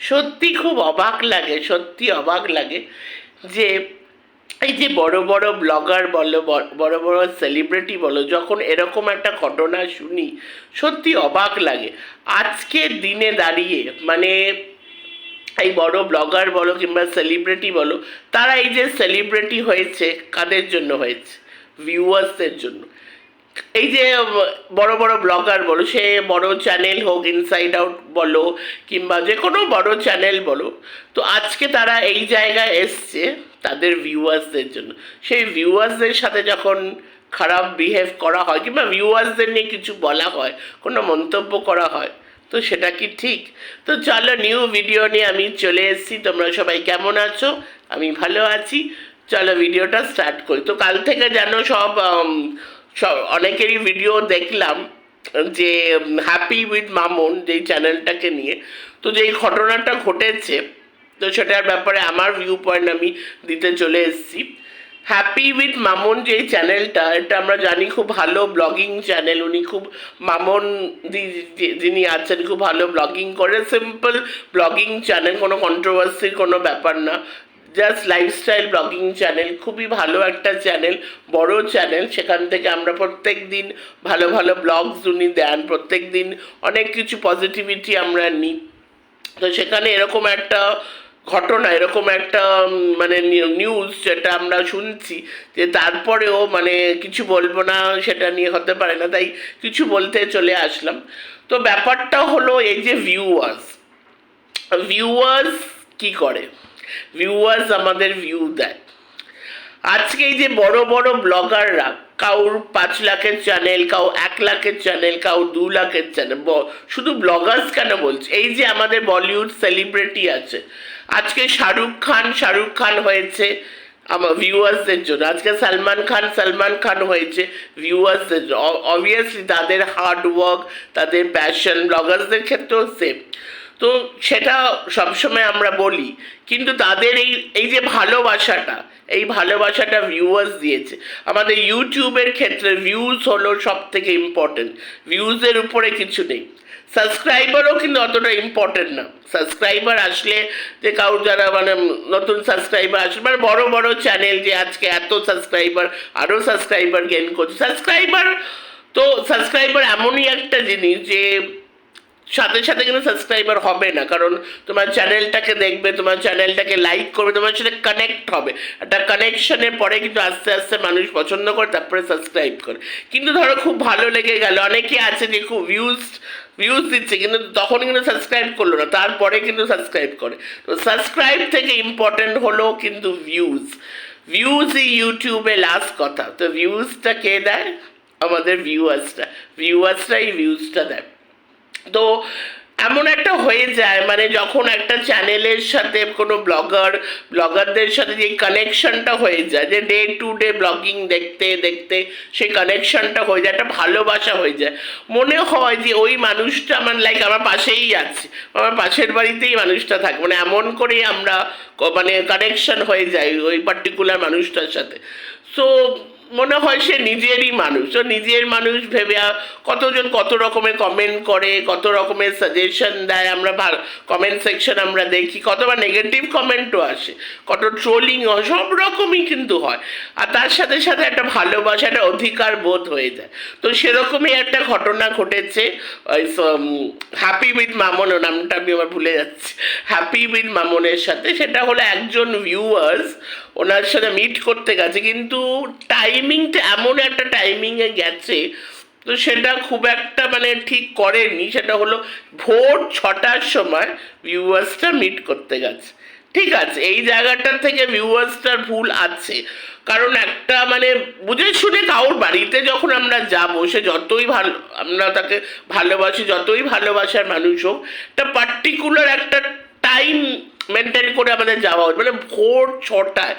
সত্যি খুব অবাক লাগে, সত্যি অবাক লাগে যে এই যে বড় বড় ব্লগার বলো, বড় বড় সেলিব্রিটি বলো, যখন এরকম একটা ঘটনা শুনি, সত্যি অবাক লাগে। আজকের দিনে দাঁড়িয়ে মানে এই বড় ব্লগার বলো কিংবা সেলিব্রিটি বলো, তারা এই যে সেলিব্রিটি হয়েছে, কাদের জন্য হয়েছে? ভিউয়ার্সদের জন্য। এই যে বড় বড় ব্লগার বলো, সে বড় চ্যানেল হোক ইনসাইড আউট বলো, কিংবা যে কোনো বড় চ্যানেল বলো, তো আজকে তারা এই জায়গায় এসছে তাদের ভিউয়ার্সদের জন্য। সেই ভিউয়ার্সদের সাথে যখন খারাপ বিহেভ করা হয়, কিংবা ভিউয়ার্সদের নিয়ে কিছু বলা হয়, কোনো মন্তব্য করা হয়, তো সেটা কি ঠিক? তো চলো নিউ ভিডিও নিয়ে আমি চলে এসেছি। তোমরা সবাই কেমন আছো? আমি ভালো আছি। চলো ভিডিওটা স্টার্ট করি। তো কাল থেকে সব সব অনেকেরই ভিডিও দেখলাম যে হ্যাপি উইথ মামুন, যেই চ্যানেলটাকে নিয়ে, তো যেই ঘটনাটা ঘটেছে, তো সেটার ব্যাপারে আমার ভিউ পয়েন্ট আমি দিতে চলে এসেছি। হ্যাপি উইথ মামুন যে চ্যানেলটা এটা আমরা জানি খুব ভালো ব্লগিং চ্যানেল উনি খুব মামুন যিনি আছেন, খুব ভালো ব্লগিং করে। সিম্পল ব্লগিং চ্যানেল কোনো কন্ট্রোভার্সির কোনো ব্যাপার না। জাস্ট লাইফস্টাইল ব্লগিং চ্যানেল খুবই ভালো একটা চ্যানেল বড় চ্যানেল সেখান থেকে আমরা প্রত্যেক দিন ভালো ভালো ব্লগস উনি দেন প্রত্যেক দিন অনেক কিছু পজিটিভিটি আমরা নিই। তো সেখানে এরকম একটা ঘটনা, এরকম একটা মানে নিউজ যেটা আমরা শুনছি, যে তারপরেও মানে কিছু বলব না, সেটা নিয়ে হতে পারে না, তাই কিছু বলতে চলে আসলাম। তো ব্যাপারটা হলো এই যে ভিউয়ার্স ভিউয়ার্স কি করে? ভিউয়ার্স আমাদের ভিউ দেয়। আজকে এই যে বড় বড় ব্লগাররা কাউর পাঁচ লাখের চ্যানেল কাউ এক লাখের চ্যানেল কাউ দু লাখের চ্যানেল শুধু ব্লগার্স কেন বলছে? এই যে আমাদের বলিউড সেলিব্রিটি আছে, আজকে শাহরুখ খান শাহরুখ খান হয়েছে আমার ভিউয়ার্সদের জন্য। আজকে সালমান খান সালমান খান হয়েছে ভিউয়ার্সদের জন্য। অবভিয়াসলি তাদের হার্ড ওয়ার্ক তাদের প্যাশন ব্লগার্সদের ক্ষেত্রেও সেম তো সেটা সবসময় আমরা বলি। কিন্তু তাদের এই এই যে ভালোবাসাটা, এই ভালোবাসাটা ভিউয়ার্স দিয়েছে। আমাদের ইউটিউবের ক্ষেত্রে ভিউজ হলো সব থেকে ইম্পর্টেন্ট ভিউজের উপরে কিছু নেই। সাবস্ক্রাইবারও কিন্তু অতটা ইম্পর্টেন্ট না। সাবস্ক্রাইবার আসলে যে কারোর যারা মানে নতুন সাবস্ক্রাইবার আসলে মানে বড় বড় চ্যানেল যে আজকে এত সাবস্ক্রাইবার আরও সাবস্ক্রাইবার গেন করছে। সাবস্ক্রাইবার তো সাবস্ক্রাইবার এমনই একটা জিনিস যে সাথে সাথে কিন্তু সাবস্ক্রাইবার হবে না, কারণ তোমার চ্যানেলটাকে দেখবে, তোমার চ্যানেলটাকে লাইক করবে, তোমার সাথে কানেক্ট হবে। একটা কানেকশনের পরে কিন্তু আস্তে আস্তে মানুষ পছন্দ করে, তারপরে সাবস্ক্রাইব করে। কিন্তু ধরো খুব ভালো লেগে গেল, অনেকে আছে যে খুব ভিউজ ভিউজ দিচ্ছে, কিন্তু তখন কিন্তু সাবস্ক্রাইব করল না, তারপরে কিন্তু সাবস্ক্রাইব করে। তো সাবস্ক্রাইব থেকে ইম্পর্টেন্ট হলো কিন্তু ভিউজ ভিউজই ইউটিউবে লাস্ট কথা। তো ভিউজটা কে দেয়? আমাদের ভিউয়ার্সরা ভিউয়ার্সরাই ভিউজটা দেয়। তো এমন একটা হয়ে যায় মানে যখন একটা চ্যানেলের সাথে কোনো ব্লগার ব্লগারদের সাথে যে কানেকশনটা হয়ে যায়, যে ডে টু ডে ব্লগিং দেখতে দেখতে সেই কানেকশনটা হয়ে যায়, একটা ভালোবাসা হয়ে যায়। মনে হয় যে ওই মানুষটা আমার লাইক আমার পাশেই আছে, আমার পাশের বাড়িতেই মানুষটা থাকে মানে এমন করেই আমরা মানে কানেকশন হয়ে যায় ওই পার্টিকুলার মানুষটার সাথে। সো মনে হয় সে নিজেরই মানুষ। তো নিজের মানুষ ভেবে কতজন কত রকমের কমেন্ট করে, কত রকমের সাজেশন দেয়, আমরা কমেন্ট সেকশন আমরা দেখি, কতবার নেগেটিভ কমেন্টও আসে, কত ট্রোলিং হয় সব রকমই কিন্তু হয়। আর তার সাথে সাথে একটা ভালোবাসা, একটা অধিকার বোধ হয়ে যায়। তো সেরকমই একটা ঘটনা ঘটেছে হ্যাপি উইথ মামন ও নামটা আমি আমার ভুলে যাচ্ছি। হ্যাপি উইথ মামনের সাথে, সেটা হলো একজন ভিউয়ার্স ওনার সাথে মিট করতে গেছে, কিন্তু টাইমিংটা এমন একটা টাইমিংয়ে গেছে, তো সেটা খুব একটা মানে ঠিক করেনি, সেটা হলো ভোর ছটার সময় ভিউয়ার্সটা মিট করতে গেছে। ঠিক আছে, এই জায়গাটার থেকে ভিউয়ার্সটার ভুল আছে, কারণ একটা মানে বুঝে শুনে কারোর বাড়িতে যখন আমরা যাব, সে যতই ভালো, আমরা তাকে ভালোবাসি, যতই ভালোবাসার মানুষ হোক, তা পার্টিকুলার একটা টাইম মেনটেন করে আমাদের যাওয়া উচিত মানে ভোর ছটায়।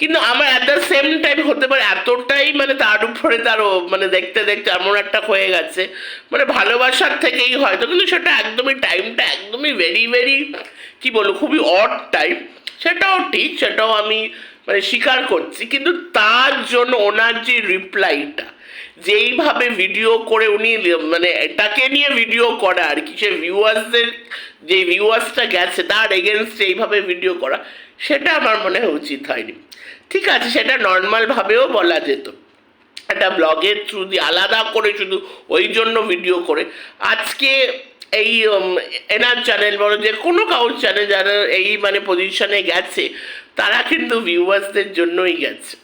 কিন্তু আমার অ্যাট দ্য সেম টাইম হতে পারে, এতটাই মানে তার উপরে তারও মানে দেখতে দেখতে এমন একটা হয়ে গেছে। মানে ভালোবাসার থেকেই হয়তো, কিন্তু সেটা একদমই টাইমটা একদমই ভেরি ভেরি কী বলব, খুবই অড টাইম সেটাও ঠিক, সেটাও আমি মানে স্বীকার করছি, কিন্তু তার জন্য ওনার যে রিপ্লাইটা যেইভাবে ভিডিও করে উনি মানে এটাকে নিয়ে ভিডিও করা আর কি। সে ভিউয়ার্সদের যে ভিউয়ার্সটা গেছে, তার এগেনস্ট এইভাবে ভিডিও করা, সেটা আমার মনে হয় উচিত হয়নি। ঠিক আছে, সেটা নর্মালভাবেও বলা যেত। একটা ব্লগের থ্রু দিয়ে আলাদা করে শুধু ওই জন্য ভিডিও করে। আজকে এই এনার চ্যানেল বলো, যে কোনো কাউর চ্যানেল যারা এই মানে পজিশনে গেছে, তারা কিন্তু ভিউয়ার্সদের জন্যই গেছে।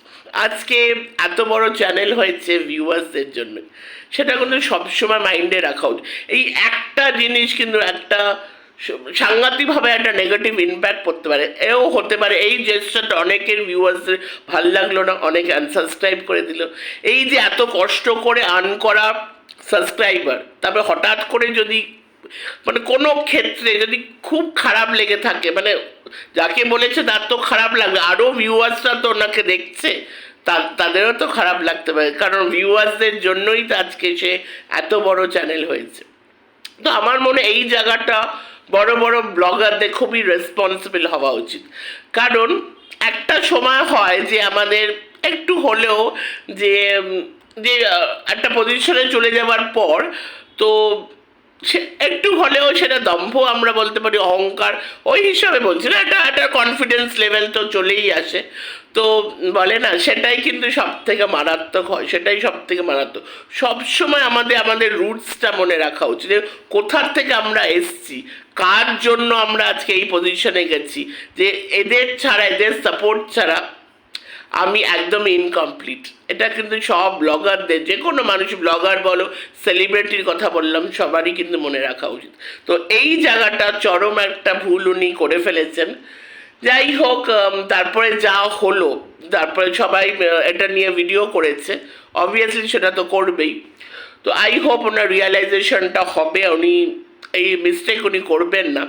আজকে এত বড় চ্যানেল হয়েছে ভিউয়ার্সদের জন্য। সেটা কিন্তু সবসময় মাইন্ডে রাখা উচিত। এই একটা জিনিস কিন্তু একটা সাংঘাতিকভাবে একটা নেগেটিভ ইম্প্যাক্ট পড়তে পারে। এও হতে পারে, এই জেস্টারটা অনেকের ভিউয়ার্সদের ভালো লাগল না, অনেকে আনসাবস্ক্রাইব করে দিল। এই যে এত কষ্ট করে আর্ন করা সাবস্ক্রাইবার তারপরে হঠাৎ করে যদি মানে কোনো ক্ষেত্রে যদি খুব খারাপ লেগে থাকে মানে যাকে বলেছে তার তো খারাপ লাগবে আরও ভিউয়ার্সরা তো ওনাকে দেখছে, তা- তাদেরও তো খারাপ লাগতে পারে, কারণ ভিউয়ার্সদের জন্যই তো আজকে সে এত বড় চ্যানেল হয়েছে। তো আমার মনে এই জায়গাটা বড় বড় ব্লগারদের খুবই রেসপন্সিবল হওয়া উচিত। কারণ একটা সময় হয় যে আমাদের একটু হলেও যে যে একটা পজিশনে চলে যাওয়ার পর, তো সে একটু হলেও সেটা দম্ভ, আমরা বলতে পারি অহংকার। ওই হিসাবে বলছি না একটা একটা কনফিডেন্স লেভেল তো চলেই আসে। তো বলে না, সেটাই কিন্তু সব থেকে মারাত্মক হয়, সেটাই সব থেকে মারাত্মক। সবসময় আমাদের আমাদের রুটসটা মনে রাখা উচিত যে কোথার থেকে আমরা এসছি, কার জন্য আমরা আজকে এই পজিশনে গেছি, যে এদের ছাড়া, এদের সাপোর্ট ছাড়া আমি একদম ইনকমপ্লিট এটা কিন্তু সব ব্লগারদের যে কোনো মানুষ ব্লগার বলো সেলিব্রিটির কথা বললাম, সবারই কিন্তু মনে রাখা উচিত। তো এই জায়গাটা চরম একটা ভুল উনি করে ফেলেছেন। যাই হোক তারপরে যা হলো, তারপরে সবাই এটা নিয়ে ভিডিও করেছে। অবভিয়াসলি সেটা তো করবেই। তো আই হোপ ওনার রিয়ালাইজেশনটা হবে। উনি, এই মিস্টেক উনি করবেন না।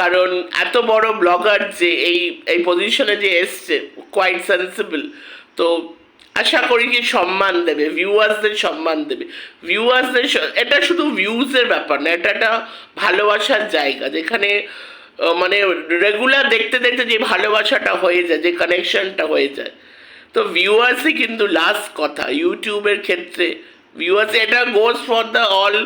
কারণ এত বড় ব্লগার যে এই এই পজিশনে যে এসছে কোয়াইট সেন্সিবল তো আশা করি কি সম্মান দেবে ভিউয়ার্সদের সম্মান দেবে। ভিউয়ার্সদের এটা শুধু ভিউজের ব্যাপার না, এটা একটা ভালোবাসার জায়গা, যেখানে মানে রেগুলার দেখতে দেখতে যে ভালোবাসাটা হয়ে যায়, যে কানেকশনটা হয়ে যায়। তো ভিউয়ার্সই কিন্তু লাস্ট কথা, ইউটিউবের ক্ষেত্রে। ভিউয়ার্স এটা goes for the all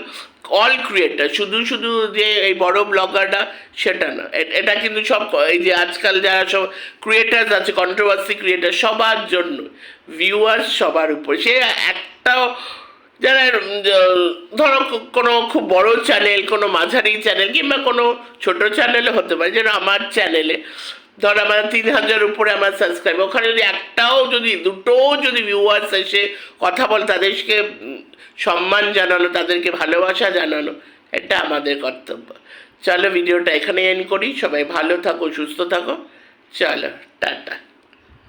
all creator শুধু শুধু যে এই বড় ব্লগাররা সেটা না। এটা কিন্তু সব এই যে আজকাল যারা সব ক্রিয়েটার্স আছে কন্ট্রোভার্সি ক্রিয়েটার সবার জন্য। ভিউয়ার্স সবার উপর। সে একটাও যারা ধরো কোনো খুব বড় চ্যানেল কোনো মাঝারি চ্যানেল কিংবা কোনো ছোট চ্যানেলে হতে পারে, যেন আমার চ্যানেলে ধর আমার তিন হাজার উপরে আমার সাবস্ক্রাইব ওখানে যদি একটাও যদি, দুটোও যদি ভিউয়ার্স এসে কথা বল, তাদেরকে সম্মান জানানো, তাদেরকে ভালোবাসা জানানো, এটা আমাদের কর্তব্য। চলো ভিডিওটা এখানে এন্ড করি। সবাই ভালো থাকো, সুস্থ থাকো। চলো, টাটা।